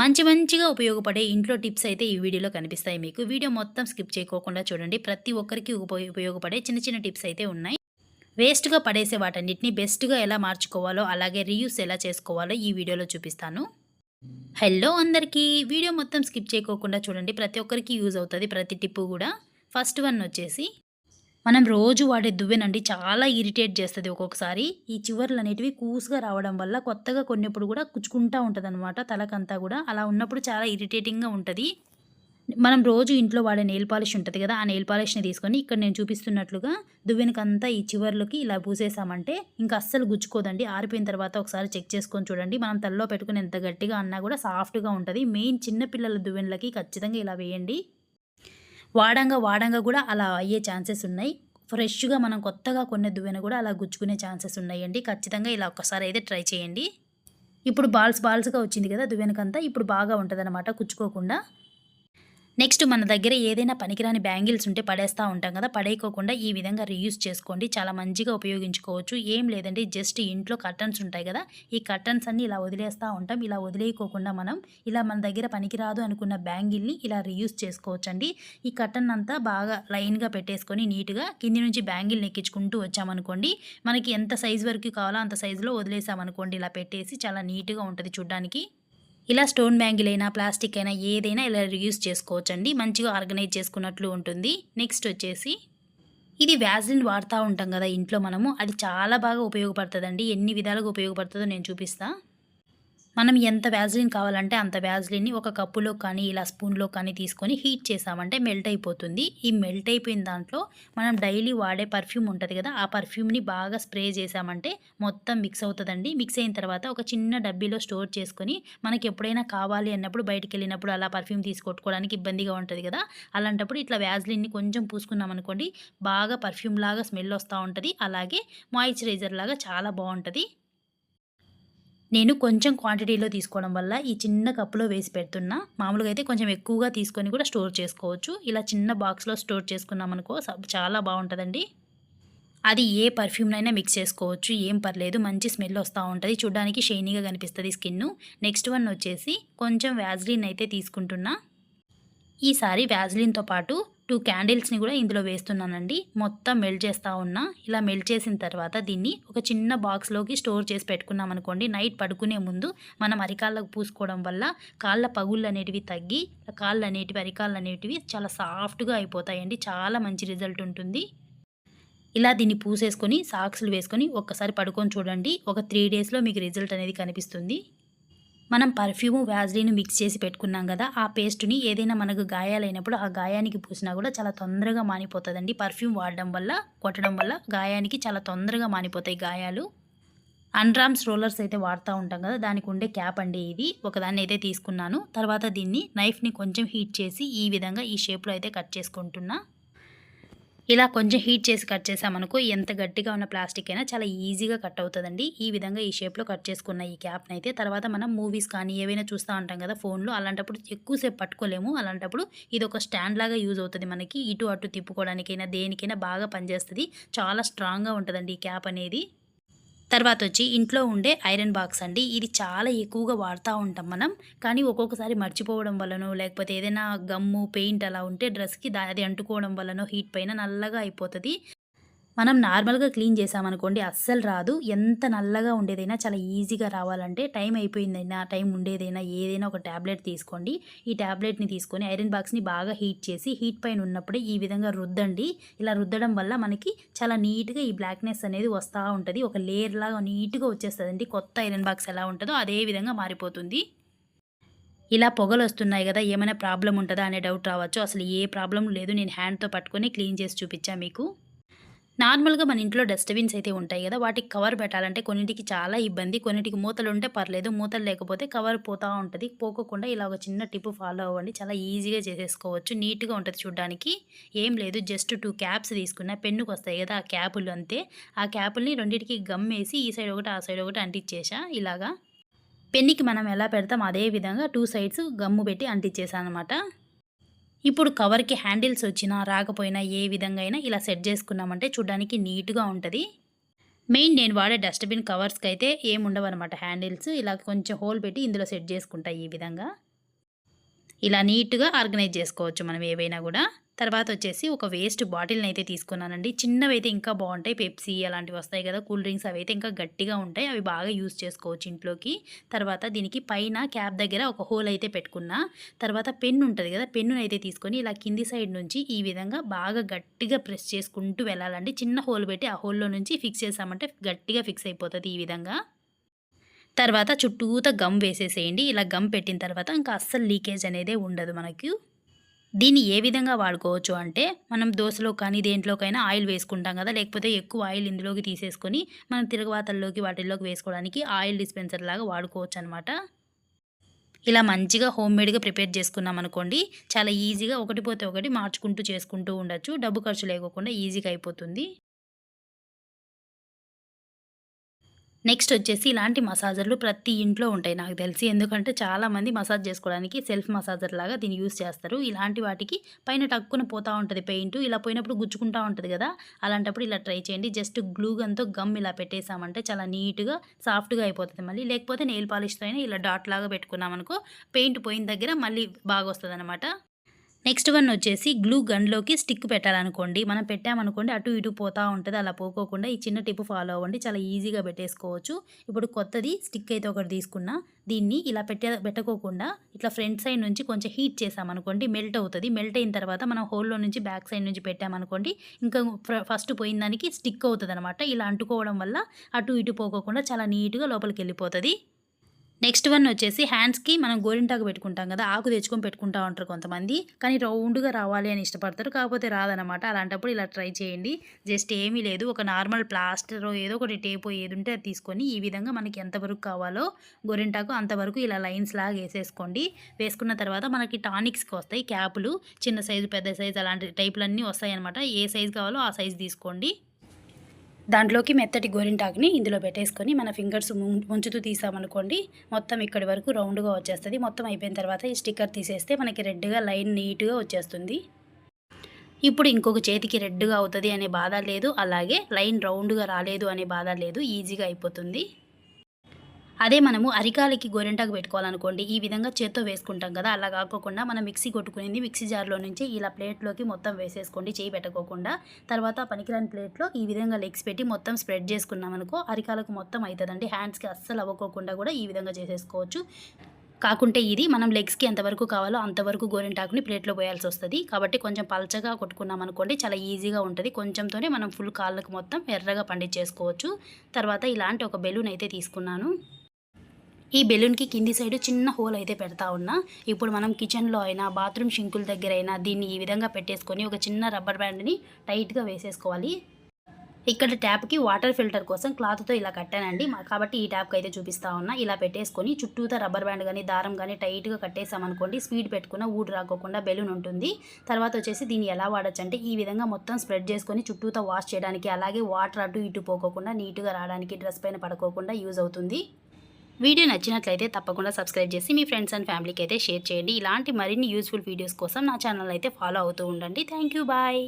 మంచి మంచిగా ఉపయోగపడే ఇంట్లో టిప్స్ అయితే ఈ వీడియోలో కనిపిస్తాయి మీకు. వీడియో మొత్తం స్కిప్ చేయకోకుండా చూడండి. ప్రతి ఒక్కరికి ఉపయోగపడే చిన్న చిన్న టిప్స్ అయితే ఉన్నాయి. వేస్ట్గా పడేసే వాటన్నిటిని బెస్ట్గా ఎలా మార్చుకోవాలో అలాగే రీయూస్ ఎలా చేసుకోవాలో ఈ వీడియోలో చూపిస్తాను. హలో అందరికీ. వీడియో మొత్తం స్కిప్ చేయకోకుండా చూడండి. ప్రతి ఒక్కరికి యూజ్ అవుతుంది. ప్రతి టిప్పు కూడా. ఫస్ట్ వన్ వచ్చేసి మనం రోజు వాడే దువ్వెనండి చాలా ఇరిటేట్ చేస్తుంది ఒక్కొక్కసారి. ఈ చివర్లు అనేటివి కూసుగా రావడం వల్ల కొత్తగా కొన్నప్పుడు కూడా కుచ్చుకుంటా ఉంటుంది అనమాట తలకంతా కూడా. అలా ఉన్నప్పుడు చాలా ఇరిటేటింగ్గా ఉంటుంది. మనం రోజు ఇంట్లో వాడే నెయిల్ పాలిష్ ఉంటుంది కదా ఆ నెయిల్ పాలిష్ని తీసుకొని ఇక్కడ నేను చూపిస్తున్నట్లుగా దువ్వెనకంతా ఈ చివర్లకి ఇలా పూసేసామంటే ఇంకా అస్సలు గుచ్చుకోదండి. ఆరిపోయిన తర్వాత ఒకసారి చెక్ చేసుకొని చూడండి. మనం తలలో పెట్టుకుని ఎంత గట్టిగా అన్నా కూడా సాఫ్ట్గా ఉంటుంది. మెయిన్ చిన్నపిల్లల దువ్వెనలకి ఖచ్చితంగా ఇలా వేయండి. వాడంగా వాడంగా కూడా అలా అయ్యే ఛాన్సెస్ ఉన్నాయి. ఫ్రెష్గా మనం కొత్తగా కొన్న దువ్వెన కూడా అలా గుచ్చుకునే ఛాన్సెస్ ఉన్నాయండి. ఖచ్చితంగా ఇలా ఒక్కసారి అయితే ట్రై చేయండి. ఇప్పుడు బాల్స్ బాల్స్గా వచ్చింది కదా దువ్వెనకంతా ఇప్పుడు బాగా ఉంటుంది కుచ్చుకోకుండా. నెక్స్ట్ మన దగ్గర ఏదైనా పనికిరాని బ్యాంగిల్స్ ఉంటే పడేస్తూ ఉంటాం కదా పడేయకోకుండా ఈ విధంగా రీయూస్ చేసుకోండి. చాలా మంచిగా ఉపయోగించుకోవచ్చు. ఏం లేదండి జస్ట్ ఇంట్లో కర్టన్స్ ఉంటాయి కదా ఈ కర్టన్స్ అన్ని ఇలా వదిలేస్తూ ఉంటాం. ఇలా వదిలేయకోకుండా మనం ఇలా మన దగ్గర పనికిరాదు అనుకున్న బ్యాంగిల్ని ఇలా రీయూస్ చేసుకోవచ్చండి. ఈ కర్టన్ అంతా బాగా లైన్గా పెట్టేసుకొని నీట్గా కింది నుంచి బ్యాంగిల్ ఎక్కించుకుంటూ వచ్చామనుకోండి మనకి ఎంత సైజ్ వరకు కావాలో అంత సైజులో వదిలేసామనుకోండి ఇలా పెట్టేసి చాలా నీట్గా ఉంటుంది చూడ్డానికి. ఇలా స్టోన్ బ్యాంగిల్ అయినా ప్లాస్టిక్ అయినా ఏదైనా ఇలా యూస్ చేసుకోవచ్చండి. మంచిగా ఆర్గనైజ్ చేసుకున్నట్లు ఉంటుంది. నెక్స్ట్ వచ్చేసి ఇది వ్యాజ్లిన్ వాడుతూ ఉంటాం కదా ఇంట్లో మనము. అది చాలా బాగా ఉపయోగపడుతుందండి. ఎన్ని విధాలుగా ఉపయోగపడుతుందో నేను చూపిస్తాను మనం ఎంత వ్యాజ్లిన్ కావాలంటే అంత వ్యాజ్లిన్ని ఒక కప్పులో కానీ ఇలా స్పూన్లో కానీ తీసుకొని హీట్ చేసామంటే మెల్ట్ అయిపోతుంది. ఈ మెల్ట్ అయిపోయిన దాంట్లో మనం డైలీ వాడే పర్ఫ్యూమ్ ఉంటుంది కదా ఆ పర్ఫ్యూమ్ని బాగా స్ప్రే చేసామంటే మొత్తం మిక్స్ అవుతుందండి. మిక్స్ అయిన తర్వాత ఒక చిన్న డబ్బీలో స్టోర్ చేసుకొని మనకి ఎప్పుడైనా కావాలి అన్నప్పుడు బయటికి వెళ్ళినప్పుడు అలా పర్ఫ్యూమ్ తీసుకొట్టుకోవడానికి ఇబ్బందిగా ఉంటుంది కదా. అలాంటప్పుడు ఇట్లా వ్యాజ్లిన్ని కొంచెం పూసుకున్నాం అనుకోండి బాగా పర్ఫ్యూమ్ లాగా స్మెల్ వస్తూ ఉంటుంది. అలాగే మాయిశ్చరైజర్ లాగా చాలా బాగుంటుంది. నేను కొంచెం క్వాంటిటీలో తీసుకోవడం వల్ల ఈ చిన్న కప్పులో వేసి పెడుతున్నా. మామూలుగా అయితే కొంచెం ఎక్కువగా తీసుకొని కూడా స్టోర్ చేసుకోవచ్చు. ఇలా చిన్న బాక్స్లో స్టోర్ చేసుకున్నాం అనుకో చాలా బాగుంటుందండి. అది ఏ పర్ఫ్యూమ్నైనా మిక్స్ చేసుకోవచ్చు. ఏం పర్లేదు. మంచి స్మెల్ వస్తూ ఉంటుంది. చూడడానికి షైనీగా కనిపిస్తుంది స్కిన్ నెక్స్ట్ వన్ వచ్చేసి కొంచెం వ్యాజ్లిన్ అయితే తీసుకుంటున్నా. ఈసారి వ్యాజ్లిన్తో పాటు టూ క్యాండిల్స్ని కూడా ఇందులో వేస్తున్నానండి. మొత్తం మెల్ట్ చేస్తూ ఉన్నా. ఇలా మెల్ట్ చేసిన తర్వాత దీన్ని ఒక చిన్న బాక్స్లోకి స్టోర్ చేసి పెట్టుకున్నాం అనుకోండి. నైట్ పడుకునే ముందు మనం అరికాళ్ళకు పూసుకోవడం వల్ల కాళ్ళ పగుళ్ళు అనేటివి తగ్గి కాళ్ళు అనేటివి అరికాళ్ళు అనేటివి చాలా సాఫ్ట్గా అయిపోతాయండి. చాలా మంచి రిజల్ట్ ఉంటుంది. ఇలా దీన్ని పూసేసుకొని సాక్స్లు వేసుకొని ఒక్కసారి పడుకొని చూడండి. ఒక త్రీ డేస్లో మీకు రిజల్ట్ అనేది కనిపిస్తుంది. మనం పర్ఫ్యూమ్ వ్యాజ్లీన్ మిక్స్ చేసి పెట్టుకున్నాం కదా ఆ పేస్ట్ని ఏదైనా మనకు గాయాలైనప్పుడు ఆ గాయానికి పూసినా కూడా చాలా తొందరగా మానిపోతుందండి. పర్ఫ్యూమ్ వాడడం వల్ల కొట్టడం వల్ల గాయానికి చాలా తొందరగా మానిపోతాయి గాయాలు. అండ్రామ్స్ రోలర్స్ అయితే వాడుతూ ఉంటాం కదా దానికి ఉండే క్యాప్ అండి ఇది. ఒకదాన్ని అయితే తీసుకున్నాను. తర్వాత దీన్ని నైఫ్ని కొంచెం హీట్ చేసి ఈ విధంగా ఈ షేప్లో అయితే కట్ చేసుకుంటున్నా. ఇలా కొంచెం హీట్ చేసి కట్ చేసామనుకో ఎంత గట్టిగా ఉన్న ప్లాస్టిక్ అయినా చాలా ఈజీగా కట్ అవుతుందండి. ఈ విధంగా ఈ షేప్లో కట్ చేసుకున్న ఈ క్యాప్ని అయితే తర్వాత మనం మూవీస్ కానీ ఏవైనా చూస్తూ ఉంటాం కదా ఫోన్లో అలాంటప్పుడు ఎక్కువసేపు పట్టుకోలేము. అలాంటప్పుడు ఇది ఒక స్టాండ్ లాగా యూజ్ అవుతుంది మనకి. ఇటు అటు తిప్పుకోవడానికైనా దేనికైనా బాగా పనిచేస్తుంది. చాలా స్ట్రాంగ్గా ఉంటుందండి ఈ క్యాప్ అనేది. తర్వాత వచ్చి ఇంట్లో ఉండే ఐరన్ బాక్స్ అండి. ఇది చాలా ఎక్కువగా వాడుతూ ఉంటాం మనం. కానీ ఒక్కొక్కసారి మర్చిపోవడం వల్లనో లేకపోతే ఏదైనా గమ్ము పెయింట్ అలా ఉంటే డ్రెస్కి దా అది అంటుకోవడం వల్లనో హీట్ పైన నల్లగా అయిపోతుంది. మనం నార్మల్గా క్లీన్ చేసామనుకోండి అస్సలు రాదు. ఎంత నల్లగా ఉండేదైనా చాలా ఈజీగా రావాలంటే టైం అయిపోయిందైనా టైం ఉండేదైనా ఏదైనా ఒక ట్యాబ్లెట్ తీసుకోండి. ఈ ట్యాబ్లెట్ని తీసుకొని ఐరన్ బాక్స్ని బాగా హీట్ చేసి హీట్ పైన ఉన్నప్పుడే ఈ విధంగా రుద్దండి. ఇలా రుద్దడం వల్ల మనకి చాలా నీట్గా ఈ బ్లాక్నెస్ అనేది వస్తూ ఉంటుంది. ఒక లేయర్ లాగా నీట్గా వచ్చేస్తుందండి. కొత్త ఐరన్ బాక్స్ ఎలా ఉంటుందో అదే విధంగా మారిపోతుంది. ఇలా పొగలు వస్తున్నాయి కదా ఏమైనా ప్రాబ్లం ఉంటుందా అనే డౌట్ రావచ్చు. అసలు ఏ ప్రాబ్లం లేదు. నేను హ్యాండ్తో పట్టుకొని క్లీన్ చేసి చూపించా మీకు. నార్మల్గా మన ఇంట్లో డస్ట్బిన్స్ అయితే ఉంటాయి కదా వాటికి కవర్ పెట్టాలంటే కొన్నిటికి చాలా ఇబ్బంది. కొన్నిటికి మూతలు ఉంటే పర్లేదు మూతలు లేకపోతే కవర్ పోతూ ఉంటుంది. పోకోకుండా ఇలా ఒక చిన్న టిప్ ఫాలో అవ్వండి. చాలా ఈజీగా చేసేసుకోవచ్చు. నీట్గా ఉంటుంది చూడడానికి. ఏం లేదు జస్ట్ టూ క్యాప్స్ తీసుకున్న పెన్నుకు వస్తాయి కదా ఆ క్యాపులు అంతే. ఆ క్యాపుల్ని రెండింటికి గమ్ వేసి ఈ సైడ్ ఒకటి ఆ సైడ్ ఒకటి అంటించేసా ఇలాగా. పెన్నికి మనం ఎలా పెడతాం అదే విధంగా టూ సైడ్స్ గమ్ము పెట్టి అంటించేసాను అనమాట ఇప్పుడు కవర్కి హ్యాండిల్స్ వచ్చినా రాకపోయినా ఏ విధంగా అయినా ఇలా సెట్ చేసుకున్నామంటే చూడడానికి నీట్గా ఉంటుంది. మెయిన్ నేను వాడే డస్ట్బిన్ కవర్స్కి అయితే ఏముండవు అనమాట హ్యాండిల్స్. ఇలా కొంచెం హోల్ పెట్టి ఇందులో సెట్ చేసుకుంటాయి ఈ విధంగా. ఇలా నీట్గా ఆర్గనైజ్ చేసుకోవచ్చు మనం ఏవైనా కూడా. తర్వాత వచ్చేసి ఒక వేస్ట్ బాటిల్ని అయితే తీసుకున్నానండి. చిన్నవి అయితే ఇంకా బాగుంటాయి. పెప్సీ అలాంటివి వస్తాయి కదా కూల్ డ్రింక్స్ అవి అయితే ఇంకా గట్టిగా ఉంటాయి. అవి బాగా యూస్ చేసుకోవచ్చు ఇంట్లోకి. తర్వాత దీనికి పైన క్యాప్ దగ్గర ఒక హోల్ అయితే పెట్టుకున్నా. తర్వాత పెన్ను ఉంటుంది కదా పెన్నును అయితే తీసుకొని ఇలా కింది సైడ్ నుంచి ఈ విధంగా బాగా గట్టిగా ప్రెస్ చేసుకుంటూ వెళ్ళాలండి. చిన్న హోల్ పెట్టి ఆ హోల్లో నుంచి ఫిక్స్ చేసామంటే గట్టిగా ఫిక్స్ అయిపోతుంది ఈ విధంగా. తర్వాత చుట్టూత గమ్ వేసేసేయండి. ఇలా గమ్ పెట్టిన తర్వాత ఇంకా అస్సలు లీకేజ్ అనేది ఉండదు మనకు. దీన్ని ఏ విధంగా వాడుకోవచ్చు అంటే మనం దోశలో కానీ దేంట్లోకైనా ఆయిల్ వేసుకుంటాం కదా లేకపోతే ఎక్కువ ఆయిల్ ఇందులోకి తీసేసుకొని మనం తిరగవాతల్లోకి వాటిల్లోకి వేసుకోవడానికి ఆయిల్ డిస్పెన్సర్ లాగా వాడుకోవచ్చు అనమాట ఇలా మంచిగా హోమ్ మేడ్గా ప్రిపేర్ చేసుకున్నాం అనుకోండి చాలా ఈజీగా ఒకటి పోతే ఒకటి మార్చుకుంటూ చేసుకుంటూ ఉండొచ్చు. డబ్బు ఖర్చు లేకోకుండా ఈజీగా అయిపోతుంది. నెక్స్ట్ వచ్చేసి ఇలాంటి మసాజర్లు ప్రతి ఇంట్లో ఉంటాయి నాకు తెలిసి. ఎందుకంటే చాలామంది మసాజ్ చేసుకోవడానికి సెల్ఫ్ మసాజర్ లాగా దీన్ని యూస్ చేస్తారు. ఇలాంటి వాటికి పైన టక్కున పోతూ ఉంటుంది పెయింట్ ఇలా పోయినప్పుడు గుచ్చుకుంటూ ఉంటుంది కదా. అలాంటప్పుడు ఇలా ట్రై చేయండి. జస్ట్ గ్లూ గన్తో గమ్ ఇలా పెట్టేసామంటే చాలా నీట్గా సాఫ్ట్గా అయిపోతుంది మళ్ళీ. లేకపోతే నెయిల్ పాలిష్తో అయినా ఇలా డాట్ లాగా పెట్టుకున్నామనుకో పెయింట్ పోయిన దగ్గర మళ్ళీ బాగా వస్తుంది నెక్స్ట్ వన్ వచ్చేసి గ్లూ గన్లోకి స్టిక్ పెట్టాలనుకోండి. మనం పెట్టామనుకోండి అటు ఇటు పోతూ ఉంటుంది అలా పోకోకుండా ఈ చిన్న టిప్ ఫాలో అవ్వండి. చాలా ఈజీగా పెట్టేసుకోవచ్చు. ఇప్పుడు కొత్తది స్టిక్ అయితే ఒకటి తీసుకున్నా దీన్ని ఇలా పెట్టే పెట్టకోకుండా ఇట్లా ఫ్రంట్ సైడ్ నుంచి కొంచెం హీట్ చేసామనుకోండి మెల్ట్ అవుతుంది. మెల్ట్ అయిన తర్వాత మనం హోల్లో నుంచి బ్యాక్ సైడ్ నుంచి పెట్టామనుకోండి ఇంకా ఫస్ట్ పోయిన దానికి స్టిక్ అవుతుంది అనమాట ఇలా అంటుకోవడం వల్ల అటు ఇటు పోకోకుండా చాలా నీట్గా లోపలికి వెళ్ళిపోతుంది. నెక్స్ట్ వన్ వచ్చేసి హ్యాండ్స్కి మనం గోరింటాకు పెట్టుకుంటాం కదా ఆకు తెచ్చుకొని పెట్టుకుంటా ఉంటారు కొంతమంది. కానీ రౌండ్గా రావాలి అని ఇష్టపడతారు కాకపోతే రాదనమాట అలాంటప్పుడు ఇలా ట్రై చేయండి. జస్ట్ ఏమీ లేదు ఒక నార్మల్ ప్లాస్టర్ ఏదో ఒకటి టేపో ఏది ఉంటే అది తీసుకొని ఈ విధంగా మనకి ఎంతవరకు కావాలో గోరింటాకు అంతవరకు ఇలా లైన్స్ లాగా వేసేసుకోండి. వేసుకున్న తర్వాత మనకి టానిక్స్కి వస్తాయి క్యాపులు చిన్న సైజు పెద్ద సైజు అలాంటి టైపులన్నీ వస్తాయి అనమాట ఏ సైజు కావాలో ఆ సైజు తీసుకోండి. దాంట్లోకి మెత్తటి గోరింటాకుని ఇందులో పెట్టేసుకొని మన ఫింగర్స్ ముంచుతూ తీసామనుకోండి మొత్తం ఇక్కడి వరకు రౌండ్గా వచ్చేస్తుంది. మొత్తం అయిపోయిన తర్వాత ఈ స్టిక్కర్ తీసేస్తే మనకి రెడ్గా లైన్ నీట్గా వచ్చేస్తుంది. ఇప్పుడు ఇంకొక చేతికి రెడ్గా అవుతుంది అనే బాధ లేదు. అలాగే లైన్ రౌండ్గా రాలేదు అనే బాధ లేదు. ఈజీగా అయిపోతుంది. అదే మనము అరికాలకి గోరింటాకు పెట్టుకోవాలనుకోండి ఈ విధంగా చేత్తో వేసుకుంటాం కదా. అలా కాకోకుండా మనం మిక్సీ కొట్టుకునేది మిక్సీ జార్లో నుంచి ఇలా ప్లేట్లోకి మొత్తం వేసేసుకోండి చేయి పెట్టకోకుండా. తర్వాత పనికిరాని ప్లేట్లో ఈ విధంగా లెగ్స్ పెట్టి మొత్తం స్ప్రెడ్ చేసుకున్నామనుకో అరికాలకు మొత్తం అవుతుందండి హ్యాండ్స్కి అస్సలు అవ్వకోకుండా కూడా ఈ విధంగా చేసేసుకోవచ్చు. కాకుంటే ఇది మనం లెగ్స్కి ఎంతవరకు కావాలో అంతవరకు గోరింటాకుని ప్లేట్లో పోయాల్సి వస్తుంది. కాబట్టి కొంచెం పలచగా కొట్టుకున్నాం అనుకోండి చాలా ఈజీగా ఉంటుంది. కొంచెంతోనే మనం ఫుల్ కాళ్ళకు మొత్తం ఎర్రగా పండించేసుకోవచ్చు తర్వాత ఇలాంటి ఒక బెలూన్ అయితే తీసుకున్నాను. ఈ బెలూన్కి కింది సైడ్ చిన్న హోల్ అయితే పెడతా ఉన్నా. ఇప్పుడు మనం కిచెన్లో అయినా బాత్రూమ్ షింకుల దగ్గర అయినా దీన్ని ఈ విధంగా పెట్టేసుకొని ఒక చిన్న రబ్బర్ బ్యాండ్ని టైట్గా వేసేసుకోవాలి. ఇక్కడ ట్యాప్కి వాటర్ ఫిల్టర్ కోసం క్లాత్తో ఇలా కట్టానండి. కాబట్టి ఈ ట్యాప్కి అయితే చూపిస్తా ఉన్నా. ఇలా పెట్టేసుకొని చుట్టూతో రబ్బర్ బ్యాండ్ కానీ దారం కానీ టైట్గా కట్టేసామనుకోండి స్పీడ్ పెట్టుకున్న ఊడు రాకోకుండా బెలూన్ ఉంటుంది. తర్వాత వచ్చేసి దీన్ని ఎలా వాడచ్చు అంటే ఈ విధంగా మొత్తం స్ప్రెడ్ చేసుకొని చుట్టూతో వాష్ చేయడానికి అలాగే వాటర్ అటు ఇటు పోకోకుండా నీట్గా రావడానికి డ్రెస్ పైన పడుకోకుండా యూజ్ అవుతుంది. వీడియో నచ్చినట్లయితే తప్పకుండా సబ్స్క్రైబ్ చేసి మీ ఫ్రెండ్స్ అండ్ ఫ్యామిలీకి అయితే షేర్ చేయండి. ఇలాంటి మరిన్ని యూస్ఫుల్ వీడియోస్ కోసం నా ఛానల్ అయితే ఫాలో అవుతూ ఉండండి. Thank you. బాయ్.